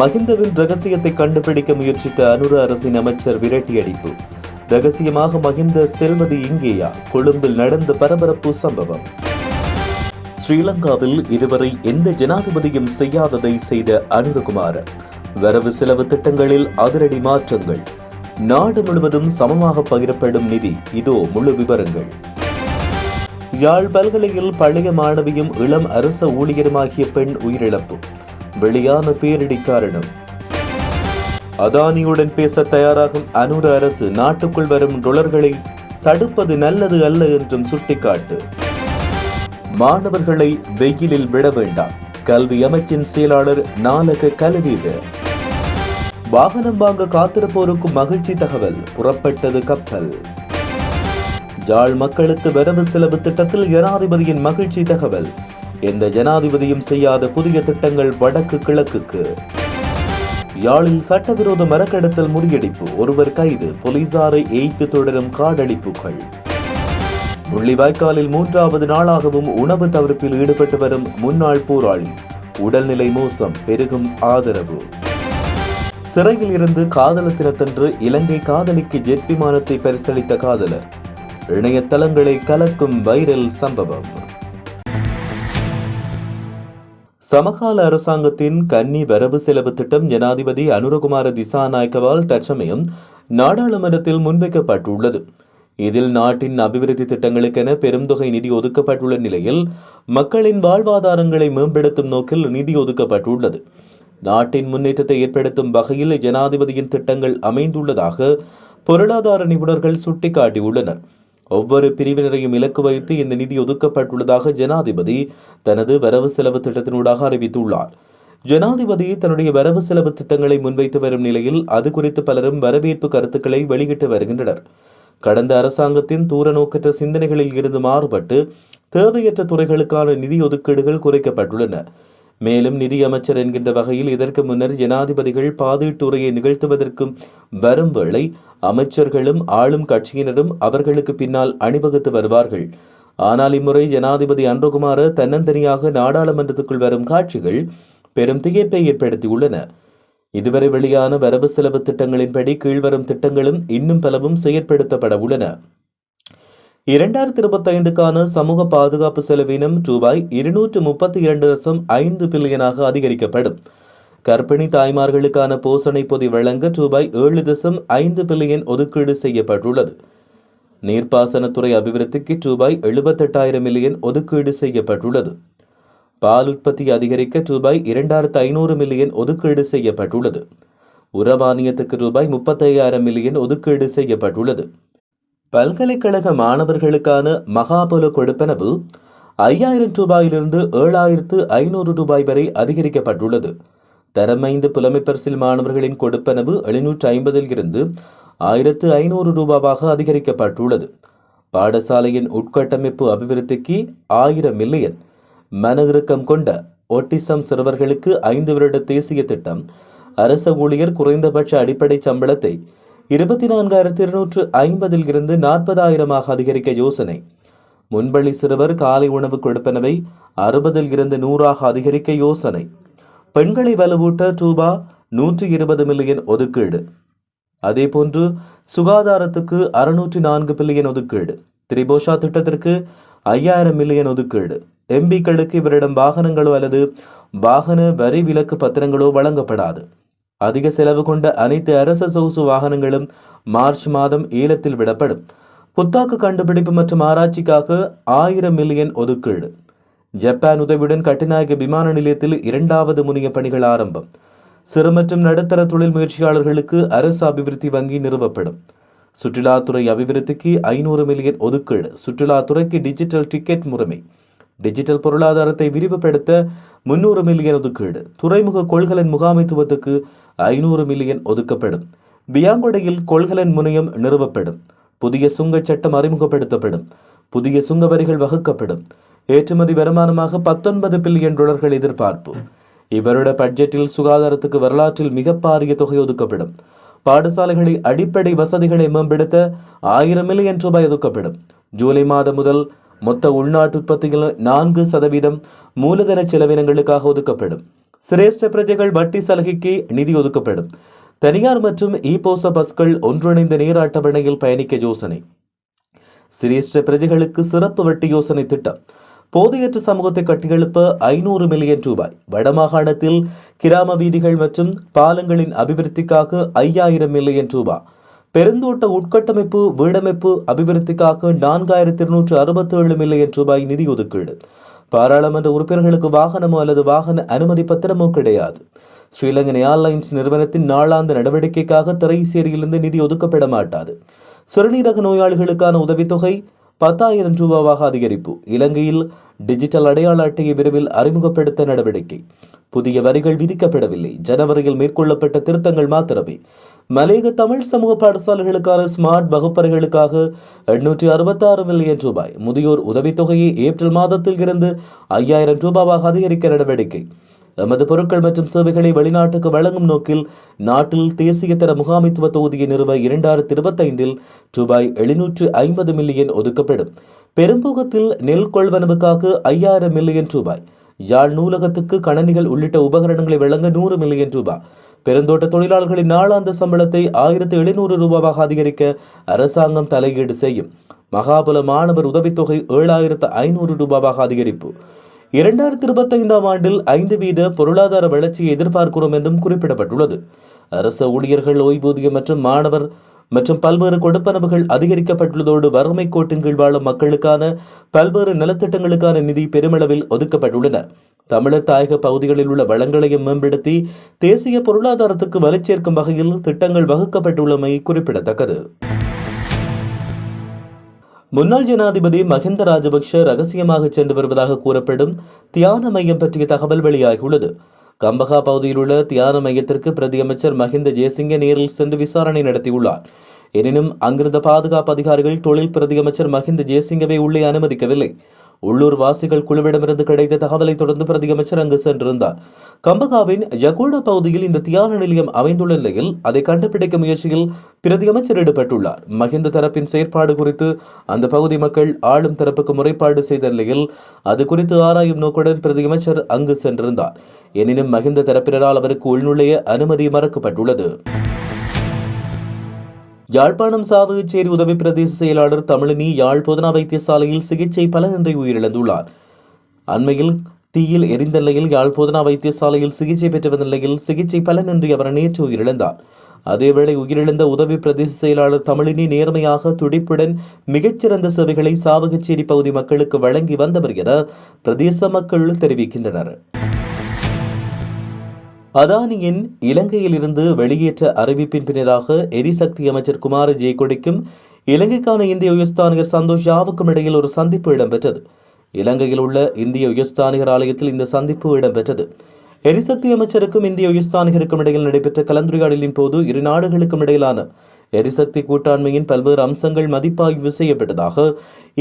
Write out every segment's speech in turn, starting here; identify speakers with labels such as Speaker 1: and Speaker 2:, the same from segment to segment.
Speaker 1: மகிந்தவின் ரகசியத்தை கண்டுபிடிக்க முயற்சித்த அனுர அரசின் அமைச்சர் விரட்டியடிப்பு. ரகசியமாக மகிந்த செல்வது இங்கேயா? கொழும்பில் நடந்த பரபரப்பு சம்பவம். ஸ்ரீலங்காவில் இதுவரை எந்த ஜனாதிபதியும் செய்யாததை செய்த அனுரகுமார் வரவு செலவு திட்டங்களில் அதிரடி மாற்றங்கள். நாடு முழுவதும் சமமாக பகிரப்படும் நிதி இதோ முழு விவரங்கள். யாழ் பல்கலையில் பழைய மாணவியும் இளம் அரச ஊழியருமாகிய பெண் உயிரிழப்பு. வெளியான பேரிடி காரணம் அதானியுடன் பேச தயாராகும் அனுர அரசு நாட்டுக்குள் வரும் டொலர்களை தடுப்பது நல்லது அல்ல என்றும் சுட்டிக்காட்டு. மாணவர்களை வெயிலில் விட வேண்டாம். கல்வி அமைச்சின் செயலாளர் நாலக கல்வீடு வாகனம் வாங்க காத்திருப்போருக்கும் மகிழ்ச்சி தகவல் புறப்பட்டது கப்பல். ஜாழ் மக்களுக்கு வரவு செலவு திட்டத்தில் ஜனாதிபதியின் மகிழ்ச்சி தகவல் எந்த ஜனாதிபதியும் செய்யாத புதிய திட்டங்கள் வடக்கு கிழக்குக்கு. யாழில் சட்டவிரோத மரக்கடத்தல் முறியடிப்பு ஒருவர் கைது போலீசாரை எய்த்து தொடரும் காடழிப்புகள். முள்ளிவாய்க்காலில் மூன்றாவது நாளாகவும் உணவு தவிர்ப்பில் ஈடுபட்டு வரும் முன்னாள் போராளி உடல்நிலை மோசம் பெருகும் ஆதரவு. சிறையில் இருந்து காதலத்தினத்தன்று இலங்கை காதலிக்கு ஜெட் விமானத்தை பரிசளித்த காதலர் இணையதளங்களை கலக்கும் வைரல் சம்பவம். சமகால அரசாங்கத்தின் கன்னி வரவு செலவு திட்டம் ஜனாதிபதி அனுரகுமார திசாநாயக்கவால் தற்சமயம் நாடாளுமன்றத்தில் முன்வைக்கப்பட்டுள்ளது. இதில் நாட்டின் அபிவிருத்தி திட்டங்களுக்கென பெருந்தொகை நிதி ஒதுக்கப்பட்டுள்ள நிலையில் மக்களின் வாழ்வாதாரங்களை மேம்படுத்தும் நோக்கில் நிதி ஒதுக்கப்பட்டுள்ளது. நாட்டின் முன்னேற்றத்தை ஏற்படுத்தும் வகையில் ஜனாதிபதியின் திட்டங்கள் அமைந்துள்ளதாக பொருளாதார நிபுணர்கள் சுட்டிக்காட்டியுள்ளனர். ஒவ்வொரு பிரிவினரையும் இலக்கு வைத்து இந்த நிதி ஒதுக்கப்பட்டுள்ளதாக ஜனாதிபதி தனது வரவு செலவு திட்டத்தினூடாக அறிவித்துள்ளார். ஜனாதிபதி தன்னுடைய வரவு செலவு திட்டங்களை முன்வைத்து வரும் நிலையில் அது குறித்து பலரும் வரவேற்பு கருத்துக்களை வெளியிட்டு வருகின்றனர். கடந்த அரசாங்கத்தின் தூர நோக்கற்ற சிந்தனைகளில் இருந்து மாறுபட்டு தேவையற்ற துறைகளுக்கான நிதி ஒதுக்கீடுகள் குறைக்கப்பட்டுள்ளன. மேலும் நிதி அமைச்சர் என்கின்ற வகையில் இதற்கு முன்னர் ஜனாதிபதிகள் பாதீட்டுரையை நிகழ்த்துவதற்கும் வரும் வேளை அமைச்சர்களும் ஆளும் கட்சியினரும் அவர்களுக்கு பின்னால் அணிவகுத்து வருவார்கள். ஆனால் இம்முறை ஜனாதிபதி அன்றகுமார தன்னந்தனியாக நாடாளுமன்றத்துக்குள் வரும் காட்சிகள் பெரும் திகைப்பை ஏற்படுத்தியுள்ளன. இதுவரை வெளியான வரவு செலவு திட்டங்களின்படி கீழ்வரும் திட்டங்களும் இன்னும் பலவும் செயற்படுத்தப்பட உள்ளன. இரண்டாயிரத்தி இருபத்தைந்துக்கான சமூக பாதுகாப்பு செலவினம் ரூபாய் இருநூற்று முப்பத்தி இரண்டு தசம் ஐந்து பில்லியனாக அதிகரிக்கப்படும். கர்ப்பிணி தாய்மார்களுக்கான போசணை பொதி வழங்க ரூபாய் ஏழு தசம் ஐந்து பில்லியன் ஒதுக்கீடு செய்யப்பட்டுள்ளது. நீர்ப்பாசனத்துறை அபிவிருத்திக்கு ரூபாய் எழுபத்தெட்டாயிரம் மில்லியன் ஒதுக்கீடு செய்யப்பட்டுள்ளது. பால் உற்பத்தி அதிகரிக்க ரூபாய் இரண்டாயிரத்து ஐநூறு மில்லியன் ஒதுக்கீடு செய்யப்பட்டுள்ளது. உரமானியத்துக்கு ரூபாய் முப்பத்தையாயிரம் மில்லியன் ஒதுக்கீடு செய்யப்பட்டுள்ளது. பல்கலைக்கழக மாணவர்களுக்கான மகாபல கொடுப்பனவு ஐயாயிரம் ரூபாயிலிருந்து ஏழாயிரத்து ஐநூறு ரூபாய் வரை அதிகரிக்கப்பட்டுள்ளது. தரமைந்து புலமைப்பரிசில் மாணவர்களின் கொடுப்பனவு எழுநூற்று ஐம்பதில் இருந்து ஆயிரத்து ஐநூறு ரூபாவாக அதிகரிக்கப்பட்டுள்ளது. பாடசாலையின் உட்கட்டமைப்பு அபிவிருத்திக்கு ஆயிரம் மில்லியன். மன இறுக்கம் கொண்ட ஒட்டிசம் சிறுவர்களுக்கு ஐந்து வருட தேசிய திட்டம். அரச ஊழியர் குறைந்தபட்ச அடிப்படை சம்பளத்தை இருபத்தி நான்காயிரத்தி இருநூற்று ஐம்பதில் இருந்து நாற்பதாயிரமாக அதிகரிக்க யோசனை. முன்பள்ளி சிறுவர் காலை உணவு கொடுப்பனவை அறுபதில் இருந்து நூறாக அதிகரிக்க யோசனை. பெண்களை வலுவூட்ட ரூபா நூற்றி இருபது மில்லியன் ஒதுக்கீடு. அதேபோன்று சுகாதாரத்துக்கு அறுநூற்றி நான்கு பில்லியன் ஒதுக்கீடு. திரிபோஷா திட்டத்திற்கு ஐயாயிரம் மில்லியன் ஒதுக்கீடு. எம்பிக்களுக்கு இவரிடம் வாகனங்களோ அல்லது வாகன வரி விலக்கு பத்திரங்களோ வழங்கப்படாது. அதிக செலவு கொண்ட அனைத்து அரச சொகுசு வாகனங்களும் மார்ச் மாதம் ஏலத்தில் விடப்படும். புத்தாக்கு கண்டுபிடிப்பு மற்றும் ஆராய்ச்சிக்காக ஆயிரம் மில்லியன் ஒதுக்கீடு. ஜப்பான் உதவியுடன் கட்டுநாயக விமான நிலையத்தில் இரண்டாவது முனைய பணிகள் ஆரம்பம். சிறு மற்றும் நடுத்தர தொழில் முயற்சியாளர்களுக்கு அரசு அபிவிருத்தி வங்கி நிறுவப்படும். சுற்றுலாத்துறை அபிவிருத்திக்கு ஐநூறு மில்லியன் ஒதுக்கீடு. சுற்றுலாத்துறைக்கு டிஜிட்டல் டிக்கெட் முறைமை. டிஜிட்டல் பொருளாதாரத்தை விரிவுபடுத்த முன்னூறு மில்லியன் ஒதுக்கீடு. துறைமுக கொள்கலன் முகாமைத்துவத்துக்கு ஐநூறு மில்லியன் ஒதுக்கப்படும். பியாங்கொடையில் கொள்கலன் முனையம் நிறுவப்படும். புதிய சுங்கச் சட்டம் அறிமுகப்படுத்தப்படும். புதிய சுங்க வரிகள் வகுக்கப்படும். ஏற்றுமதி வருமானமாக பத்தொன்பது பில்லியன் டாலர்கள் எதிர்பார்ப்பு. இவருட பட்ஜெட்டில் சுகாதாரத்துக்கு வரலாற்றில் மிக பாரிய தொகை ஒதுக்கப்படும். பாடசாலைகளில் அடிப்படை வசதிகளை மேம்படுத்த ஆயிரம் மில்லியன் ரூபாய் ஒதுக்கப்படும். ஜூலை மாதம் முதல் மொத்த உள்நாட்டு உற்பத்தியில் நான்கு சதவீதம் மூலதன செலவினங்களுக்காக ஒதுக்கப்படும். சிரேஷ்ட பிரஜைகள் வட்டி சலுகைக்கு நிதி ஒதுக்கப்படும். தனியார் மற்றும் இ போச பஸ்கள் ஒன்றிணைந்த நேர அட்டவணையில் பயணிக்க யோசனை. சிரேஷ்ட பிரஜைகளுக்கு சிறப்பு வட்டி யோசனை திட்டம். போதையற்ற சமூகத்தை கட்டியெழுப்ப ஐநூறு மில்லியன் ரூபாய். வடமாகாணத்தில் கிராம வீதிகள் மற்றும் பாலங்களின் அபிவிருத்திக்காக ஐயாயிரம் மில்லியன் ரூபாய். பெருந்தோட்ட உட்கட்டமைப்பு வீடமைப்பு அபிவிருத்திக்காக நான்காயிரத்தி இருநூற்று அறுபத்தேழு மில்லியன் ரூபாய் நிதி ஒதுக்கீடு. பாராளுமன்ற உறுப்பினர்களுக்கு வாகனமோ அல்லது வாகன அனுமதி பத்திரமோ கிடையாது. ஸ்ரீலங்கன் ஏர்லைன்ஸ் நிறுவனத்தின் நாளாந்த நடவடிக்கைக்காக திரைசேரியிலிருந்து நிதி ஒதுக்கப்பட மாட்டாது சிறுநீரக நோயாளிகளுக்கான உதவித்தொகை பத்தாயிரம் ரூபாவாக அதிகரிப்பு. இலங்கையில் டிஜிட்டல் அடையாள அட்டையை விரைவில் அறிமுகப்படுத்த நடவடிக்கை. புதிய வரிகள் விதிக்கப்படவில்லை. ஜனவரியில் மேற்கொள்ளப்பட்ட திருத்தங்கள் மாத்திரமே. மலையக தமிழ் சமூக பாடசாலைகளுக்கான ஸ்மார்ட் வகுப்பறைகளுக்காக எண்ணூற்றி அறுபத்தாறு மில்லியன் ரூபாய் முதியோர் உதவித்தொகையை ஏப்ரல் மாதத்தில் இருந்து ஐயாயிரம் ரூபாவாக அதிகரிக்க நடவடிக்கை. எமது பொருட்கள் மற்றும் சேவைகளை வெளிநாட்டுக்கு வழங்கும் நோக்கில் நாட்டில் தேசிய தர முகாமைத்துவ தொகுதியை நிறுவ இரண்டாயிரத்தி இருபத்தைந்தில் ரூபாய் எழுநூற்று ஐம்பது மில்லியன் ஒதுக்கப்படும். பெரும்போகத்தில் நெல் கொள்வனவுக்காக ஐயாயிரம் மில்லியன் ரூபாய் யாழ் நூலகத்துக்கு கணனிகள் உள்ளிட்ட உபகரணங்களை வழங்க நூறு மில்லியன் ரூபாய் பெருந்தோட்ட தொழிலாளர்களின் நாளாந்த சம்பளத்தை ஆயிரத்து எழுநூறு ரூபாவாக அதிகரிக்க அரசாங்கம் தலையீடு செய்யும். மகாபல மாணவர் உதவித்தொகை ஏழாயிரத்து ஐநூறு ரூபாவாக அதிகரிப்பு. இரண்டாயிரத்தி இருபத்தைந்தாம் ஆண்டில் ஐந்து வீத பொருளாதார வளர்ச்சியை எதிர்பார்க்கிறோம் என்றும் குறிப்பிடப்பட்டுள்ளது. அரச ஊழியர்கள் ஓய்வூதியம் மற்றும் மாணவர் மற்றும் பல்வேறு கொடுப்பனவுகள் அதிகரிக்கப்பட்டுள்ளதோடு வறுமை கோட்டின் கீழ் வாழும் மக்களுக்கான பல்வேறு நலத்திட்டங்களுக்கான நிதி பெருமளவில் ஒதுக்கப்பட்டுள்ளன. தமிழர் தாயக பகுதிகளில் உள்ள வளங்களையும் மேம்படுத்தி தேசிய பொருளாதாரத்துக்கு வலுச்சேர்க்கும் வகையில் திட்டங்கள் வகுக்கப்பட்டுள்ளமை குறிப்பிடத்தக்கது. முன்னாள் ஜனாதிபதி மஹிந்த ராஜபக்ஷ ரகசியமாக சென்று வருவதாக கூறப்படும் தியான மையம் பற்றிய தகவல் வெளியாகியுள்ளது. கம்பகா பகுதியில் உள்ள தியான மையத்திற்கு பிரதியமைச்சர் மஹிந்த ஜெயசிங்க நேரில் சென்று விசாரணை நடத்தியுள்ளார். எனினும் அங்கிருந்த பாதுகாப்பு அதிகாரிகள் தொழில் பிரதியமைச்சர் மஹிந்த ஜெயசிங்கவை உள்ளே அனுமதிக்கவில்லை. உள்ளூர் வாசிகள் குழுவிடமிருந்து கிடைத்த தகவலை தொடர்ந்து பிரதியமைச்சர் அங்கு சென்றிருந்தார். கம்பகாவின் யகோடா பகுதியில் இந்த தியான நிலையம் அமைந்துள்ள நிலையில் அதை கண்டுபிடிக்கும் முயற்சியில் பிரதியமைச்சர் ஈடுபட்டுள்ளார். மஹிந்த தரப்பின் செயற்பாடு குறித்து அந்த பகுதி மக்கள் ஆளும் தரப்புக்கு முறைப்பாடு செய்த நிலையில் அது குறித்து ஆராயும் நோக்குடன் பிரதியமைச்சர் அங்கு சென்றிருந்தார். எனினும் மஹிந்த தரப்பினரால் அவருக்கு உள்நுழைய அனுமதி மறுக்கப்பட்டுள்ளது. யாழ்ப்பாணம் சாவகச்சேரி உதவி பிரதேச செயலாளர் தமிழினி யாழ் பொதுனா வைத்தியசாலையில் சிகிச்சை பலனின்றி உயிரிழந்துள்ளார். அண்மையில் தீயில் எரிந்த நிலையில் யாழ் பொதுனா வைத்தியசாலையில் சிகிச்சை பெற்று வந்த நிலையில் சிகிச்சை பலனின்றி அவர் நேற்று உயிரிழந்தார். அதேவேளை உயிரிழந்த உதவி பிரதேச செயலாளர் தமிழினி நேர்மையாக துடிப்புடன் மிகச்சிறந்த சேவைகளை சாவகச்சேரி பகுதி மக்களுக்கு வழங்கி வந்தவர் என பிரதேச மக்கள் தெரிவிக்கின்றனர். அதானியின் இலங்கையிலிருந்து வெளியேற்ற அறிவிப்பின் பின்னராக எரிசக்தி அமைச்சர் குமார ஜெயக்கொடிக்கும் இலங்கைக்கான இந்திய உயர்ஸ்தானிகர் சந்தோஷ் யாவுக்கும் இடையில் ஒரு சந்திப்பு இடம்பெற்றது. இலங்கையில் உள்ள இந்திய உயர்ஸ்தானிகர் ஆலயத்தில் இந்த சந்திப்பு இடம்பெற்றது. எரிசக்தி அமைச்சருக்கும் இந்திய உயர்ஸ்தானிகருக்கும் இடையில் நடைபெற்ற கலந்துரையாடலின் போது இரு நாடுகளுக்கும் இடையிலான எரிசக்தி கூட்டாண்மையின் பல்வேறு அம்சங்கள் மதிப்பாய்வு செய்யப்பட்டதாக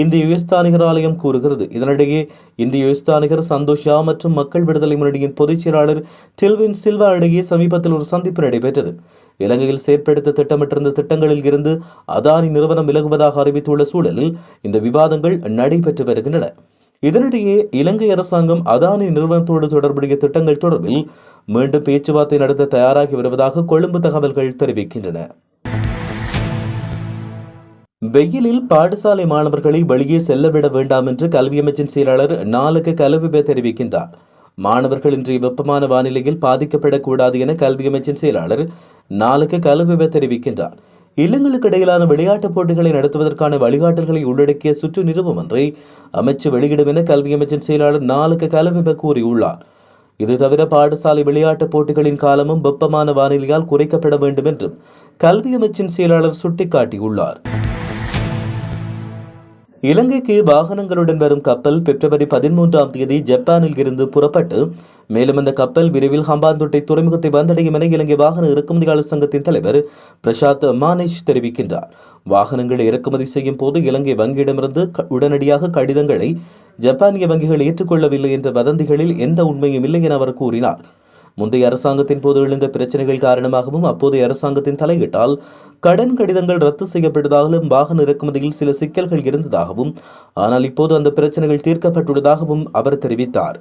Speaker 1: இந்திய உயர்ஸ்தானிகர் ஆலயம் கூறுகிறது. இதனிடையே இந்திய உயர்ஸ்தானிகர் சந்தோஷ் ஷா மற்றும் மக்கள் விடுதலை முன்னணியின் பொதுச் செயலாளர் டில்வின் சில்வா இடையே சமீபத்தில் ஒரு சந்திப்பு நடைபெற்றது. இலங்கையில் செயற்படுத்த திட்டமிட்டிருந்த திட்டங்களில் இருந்து அதானி நிறுவனம் விலகுவதாக அறிவித்துள்ள சூழலில் இந்த விவாதங்கள் நடைபெற்று வருகின்றன. இதனிடையே இலங்கை அரசாங்கம் அதானி நிறுவனத்தோடு தொடர்புடைய திட்டங்கள் தொடர்பில் மீண்டும் பேச்சுவார்த்தை நடத்த தயாராகி வருவதாக கொழும்பு தகவல்கள் தெரிவிக்கின்றன. வெயிலில் பாடசாலை மாணவர்களை வெளியே செல்லவிட வேண்டாம் என்று கல்வி அமைச்சின் செயலாளர் நாளுக்கு கலவிபே தெரிவிக்கின்றார். மாணவர்கள் இன்றைய வெப்பமான வானிலையில் பாதிக்கப்படக்கூடாது என கல்வி அமைச்சின் செயலாளர் நாளுக்கு கலவிபே தெரிவிக்கின்றார். இல்லங்களுக்கு இடையிலான விளையாட்டுப் போட்டிகளை நடத்துவதற்கான வழிகாட்டல்களை உள்ளடக்கிய சுற்று நிறுவம் ஒன்றை அமைச்சு வெளியிடும் என கல்வி அமைச்சின் செயலாளர் நாளுக்கு கலவிபே கூறியுள்ளார். இது தவிர பாடசாலை விளையாட்டுப் போட்டிகளின் காலமும் வெப்பமான வானிலையால் குறைக்கப்பட வேண்டும் என்றும் கல்வி அமைச்சின் செயலாளர் சுட்டிக்காட்டியுள்ளார். இலங்கைக்கு வாகனங்களுடன் வரும் கப்பல் பிப்ரவரி பதிமூன்றாம் தேதி ஜப்பானில் இருந்து புறப்பட்டு மேலும் அந்த கப்பல் விரைவில் ஹம்பாந்தோட்டை துறைமுகத்தை வந்தடையும் என இலங்கை வாகன இறக்குமதியாளர் சங்கத்தின் தலைவர் பிரசாத் மானேஷ் தெரிவிக்கின்றார். வாகனங்களை இறக்குமதி செய்யும் போது இலங்கை வங்கியிடமிருந்து உடனடியாக கடிதங்களை ஜப்பானிய வங்கிகள் ஏற்றுக்கொள்ளவில்லை என்ற வதந்திகளில் எந்த உண்மையும் இல்லை என அவர் கூறினார். முந்தைய அரசாங்கத்தின் போது எழுந்த பிரச்சனைகள் காரணமாகவும் அப்போதைய அரசாங்கத்தின் தலையிட்டால் கடன் கடிதங்கள் ரத்து செய்யப்பட்டதாகவும் வாகன இறக்குமதியில் சில சிக்கல்கள் இருந்ததாகவும் ஆனால் இப்போது அந்த பிரச்சனைகள் தீர்க்கப்பட்டுள்ளதாகவும் அவர் தெரிவித்தார்.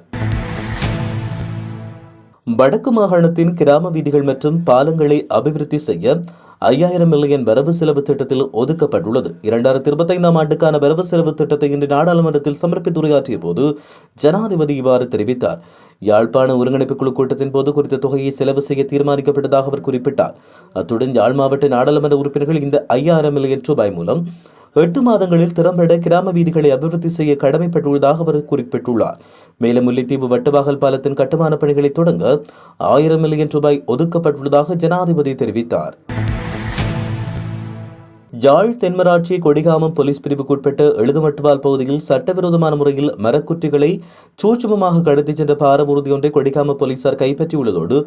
Speaker 1: வடக்கு மாகாணத்தின் கிராம வீதிகள் மற்றும் பாலங்களை அபிவிருத்தி செய்ய ஐயாயிரம் மில்லியன் வரவு செலவு திட்டத்தில் ஒதுக்கப்பட்டுள்ளது. இரண்டாயிரத்தி இருபத்தைந்தாம் ஆண்டுக்கான வரவு செலவு திட்டத்தை இன்று நாடாளுமன்றத்தில் சமர்ப்பித்து உரையாற்றிய போது ஜனாதிபதி இவ்வாறு தெரிவித்தார். யாழ்ப்பாண ஒருங்கிணைப்பு குழு கூட்டத்தின் போது குறித்த தொகையை செலவு செய்ய தீர்மானிக்கப்பட்டதாக அவர் குறிப்பிட்டார். அத்துடன் யாழ் மாவட்ட நாடாளுமன்ற உறுப்பினர்கள் இந்த ஐயாயிரம் மில்லியன் ரூபாய் மூலம் எட்டு மாதங்களில் திறம்பட கிராம வீதிகளை அபிவிருத்தி செய்ய கடமைப்பட்டுள்ளதாக அவர் குறிப்பிட்டுள்ளார். மேலும் முல்லைத்தீவு வட்டவாகல் பாலத்தின் கட்டுமான பணிகளை தொடங்க ஆயிரம் மில்லியன் ரூபாய் ஒதுக்கப்பட்டுள்ளதாக ஜனாதிபதி தெரிவித்தார். யாழ் தென்மராட்சி கொடிகாமம் போலீஸ் பிரிவுக்குட்பட்ட எழுதுமட்டுவால் பகுதியில் சட்டவிரோதமான முறையில் மரக்குற்றிகளை சூட்சுமமாக கடத்திச் சென்ற பாரவூர்தி ஒன்றை கொடிகாம போலீசார் கைப்பற்றியுள்ளதோடு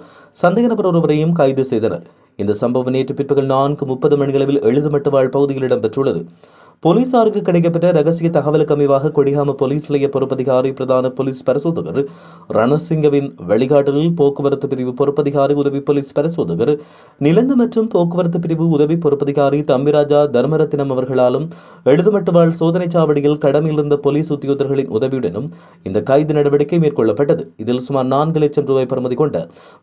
Speaker 1: சந்தேக நபர் ஒருவரையும் கைது செய்தனர். இந்த சம்பவம் நேற்று பிற்பகல் நான்கு முப்பது மணிகளவில் எழுதுமட்டுவாழ் பகுதியில் இடம்பெற்றுள்ளது. போலீசாருக்கு கிடைக்கப்பட்ட ரகசிய தகவலுக்கு அமைவாக கொடிகாம போலீஸ் நிலைய பொறுப்பதிகாரி பிரதான போலீஸ் பரிசோதகர் ரணசிங்கவின் வழிகாட்டலில் போக்குவரத்து பிரிவு பொறுப்பதிகாரி உதவி போலீஸ் பரிசோதகர் நிலந்து மற்றும் போக்குவரத்து பிரிவு உதவி பொறுப்பதிகாரி தம்பிராஜா தர்மரத்தினம் அவர்களாலும் எழுதுமட்டுவாழ் சோதனை சாவடியில் கடமையில் இருந்த போலீஸ் உத்தியோகர்களின் உதவியுடனும் இந்த கைது நடவடிக்கை மேற்கொள்ளப்பட்டது. இதில் சுமார் நான்கு லட்சம் ரூபாய் பெறுமதி கொண்ட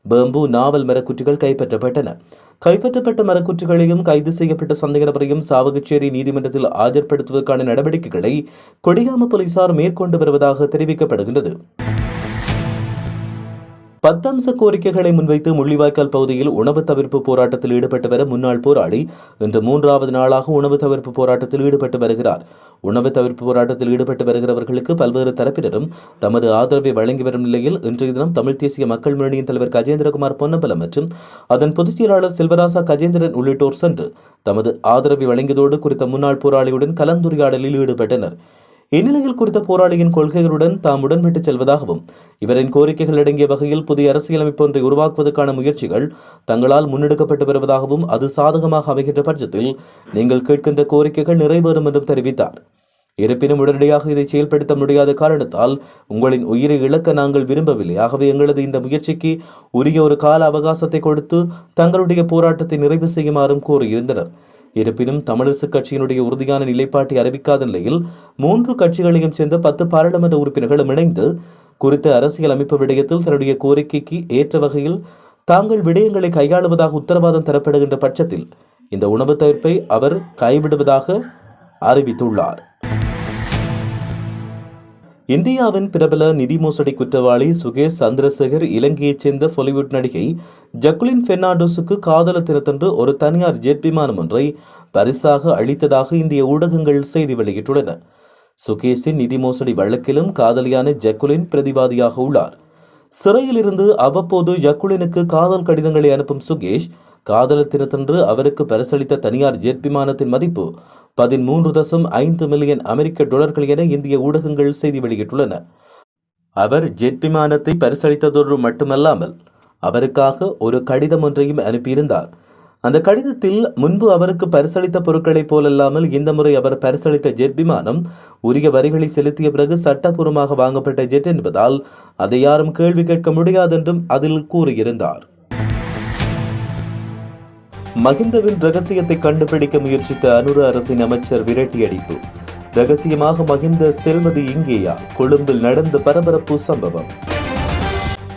Speaker 1: பேம்பு நாவல் மரக்குற்றிகள் கைப்பற்றப்பட்டன. கைப்பற்றப்பட்ட மரக்குற்றிகளையும் கைது செய்யப்பட்ட சந்தேக நபரையும் சாவகச்சேரி நீதிமன்றத்தில் ஆஜர்படுத்துவதற்கான நடவடிக்கைகளை கொடியாம போலீசார் மேற்கொண்டு வருவதாக தெரிவிக்கப்படுகின்றது. பத்தம்ச கோரிக்கைகளை முன்வைத்து முள்ளிவாய்க்கால் பகுதியில் உணவு தவிர்ப்பு போராட்டத்தில் ஈடுபட்டு வர முன்னாள் போராளி இன்று மூன்றாவது நாளாக உணவு தவிர்ப்பு போராட்டத்தில் ஈடுபட்டு வருகிறார். உணவு தவிர்ப்பு போராட்டத்தில் ஈடுபட்டு வருகிறவர்களுக்கு பல்வேறு தரப்பினரும் தமது ஆதரவை வழங்கி வரும் நிலையில் இன்றைய தினம் தமிழ் தேசிய மக்கள் முன்னணியின் தலைவர் கஜேந்திரகுமார் பொன்னம்பலம் மற்றும் அதன் பொதுச் செயலாளர் செல்வராசா கஜேந்திரன் உள்ளிட்டோர் சென்று தமது ஆதரவை வழங்கியதோடு குறித்த முன்னாள் போராளியுடன் கலந்துரையாடலில் ஈடுபட்டனர். இந்நிலையில் குறித்த போராளியின் கொள்கைகளுடன் தாம் உடன்பட்டு செல்வதாகவும் இவரின் கோரிக்கைகள் அடங்கிய வகையில் புதிய அரசியலமைப்பு ஒன்றை உருவாக்குவதற்கான முயற்சிகள் தங்களால் முன்னெடுக்கப்பட்டு வருவதாகவும் அது சாதகமாக அமைகின்ற பட்சத்தில் நீங்கள் கேட்கின்ற கோரிக்கைகள் நிறைவேறும் என்றும் தெரிவித்தார். இருப்பினும் உடனடியாக இதை செயல்படுத்த முடியாத காரணத்தால் உங்களின் உயிரை இழக்க நாங்கள் விரும்பவில்லை. ஆகவே எங்களது இந்த முயற்சிக்கு உரிய ஒரு கால அவகாசத்தை கொடுத்து தங்களுடைய போராட்டத்தை நிறைவு செய்யுமாறும் கோரியிருந்தனர். இருப்பினும் தமிழரசுக் கட்சியினுடைய உறுதியான நிலைப்பாட்டை அறிவிக்காத நிலையில் மூன்று கட்சிகளையும் சேர்ந்த பத்து பாராளுமன்ற உறுப்பினர்களும் இணைந்து குறித்த அரசியல் அமைப்பு விடயத்தில் தன்னுடைய கோரிக்கைக்கு ஏற்ற வகையில் தாங்கள் விடயங்களை கையாளுவதாக உத்தரவாதம் தரப்படுகின்ற பட்சத்தில் இந்த உணவு தவிர்ப்பை அவர் கைவிடுவதாக அறிவித்துள்ளார். இந்தியாவின் பிரபல நிதி மோசடி குற்றவாளி சுகேஷ் சந்திரசேகர் இலங்கையைச் சேர்ந்த பாலிவுட் நடிகை ஜக்குலின் பெர்னாண்டோஸுக்கு காதல தினத்தன்று ஒரு தனியார் ஜெட் விமானம் ஒன்றை பரிசாக அளித்ததாக இந்திய ஊடகங்கள் செய்தி வெளியிட்டுள்ளன. சுகேஷின் நிதி மோசடி வழக்கிலும் காதலியான ஜக்குலின் பிரதிவாதியாக உள்ளார். சிறையிலிருந்து அவ்வப்போது ஜக்குலினுக்கு காதல் கடிதங்களை அனுப்பும் சுகேஷ் காதலர் தினத்தன்று அவருக்கு பரிசளித்த தனியார் ஜெட் விமானத்தின் மதிப்பு பதிமூன்று தசம் ஐந்து மில்லியன் அமெரிக்க டாலர்கள் என இந்திய ஊடகங்கள் செய்தி வெளியிட்டுள்ளன. அவர் ஜெட் விமானத்தை பரிசளித்ததோடு மட்டுமல்லாமல் அவருக்காக ஒரு கடிதம் ஒன்றையும் அனுப்பியிருந்தார். அந்த கடிதத்தில் முன்பு அவருக்கு பரிசளித்த பொருட்களைப் போலல்லாமல் இந்த முறை அவர் பரிசளித்த ஜெட் விமானம் உரிய வரிகளை செலுத்திய பிறகு சட்டப்பூர்வமாக வாங்கப்பட்ட ஜெட் என்பதால் அதை யாரும் கேள்வி கேட்க முடியாதென்றும் அதில் கூறியிருந்தார். மகிந்தவின் ரகசியத்தை கண்டுபிடிக்க முயற்சித்த அனுர அரசின் அமைச்சர் விரட்டியடிப்பு. ரகசியமாக மகிந்த செல்வது இங்கேயா கொழும்பில் நடந்த பரபரப்பு சம்பவம்.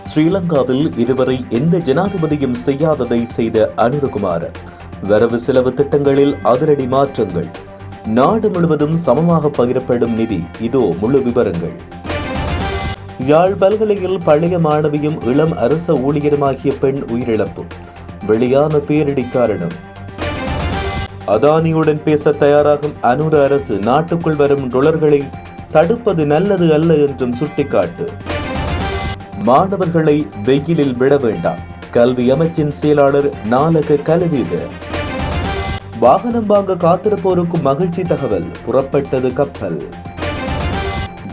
Speaker 1: ஸ்ரீலங்காவில் இதுவரை எந்த ஜனாதிபதியும் செய்யாததை செய்த அனுரகுமார வரவு செலவு திட்டங்களில் அதிரடி மாற்றங்கள். நாடு முழுவதும் சமமாக பகிரப்படும் நிதி இதோ முழு விவரங்கள். யாழ் பல்கலையில் பழைய மாணவியும் இளம் அரச ஊழியருமாகிய பெண் உயிரிழப்பு. வெளியான பேரிடி காரணம் அதானியுடன் பேச தயாராகும் அனுர அரசு நாட்டுக்குள் வரும் டொலர்களை தடுப்பது நல்லது அல்ல என்றும் சுட்டிக்காட்டு. மாணவர்களை வெயிலில் விட வேண்டாம். கல்வி அமைச்சின் செயலாளர் நாலக கலவீடு. வாகனம் வாங்க காத்திருப்போருக்கும் மகிழ்ச்சி தகவல். புறப்பட்டது கப்பல்.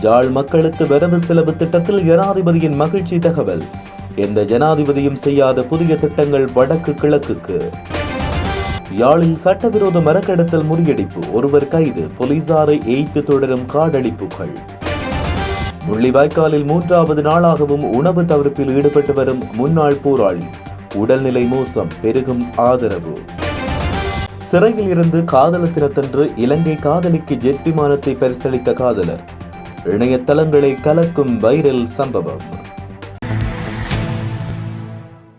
Speaker 1: ஜாழ் மக்களுக்கு வரவு செலவு திட்டத்தில் ஜனாதிபதியின் மகிழ்ச்சி தகவல். எந்த ஜனாதிபதியும் செய்யாத புதிய திட்டங்கள் வடக்கு கிழக்குக்கு. யாழில் சட்டவிரோத மரக்கடத்தல் முறியடிப்பு. ஒருவர் கைது. போலீசாரை ஏய்த்து தொடரும் காடழிப்புகள். முள்ளிவாய்க்காலில் மூன்றாவது நாளாகவும் உணவு தவிர்ப்பில் ஈடுபட்டு வரும் முன்னாள் போராளி. உடல்நிலை மோசம். பெருகும் ஆதரவு. சிறையில் இருந்து காதல தினத்தன்று இலங்கை காதலிக்கு ஜெட் விமானத்தை பரிசளித்த காதலர். இணையதளங்களை கலக்கும் வைரல் சம்பவம்.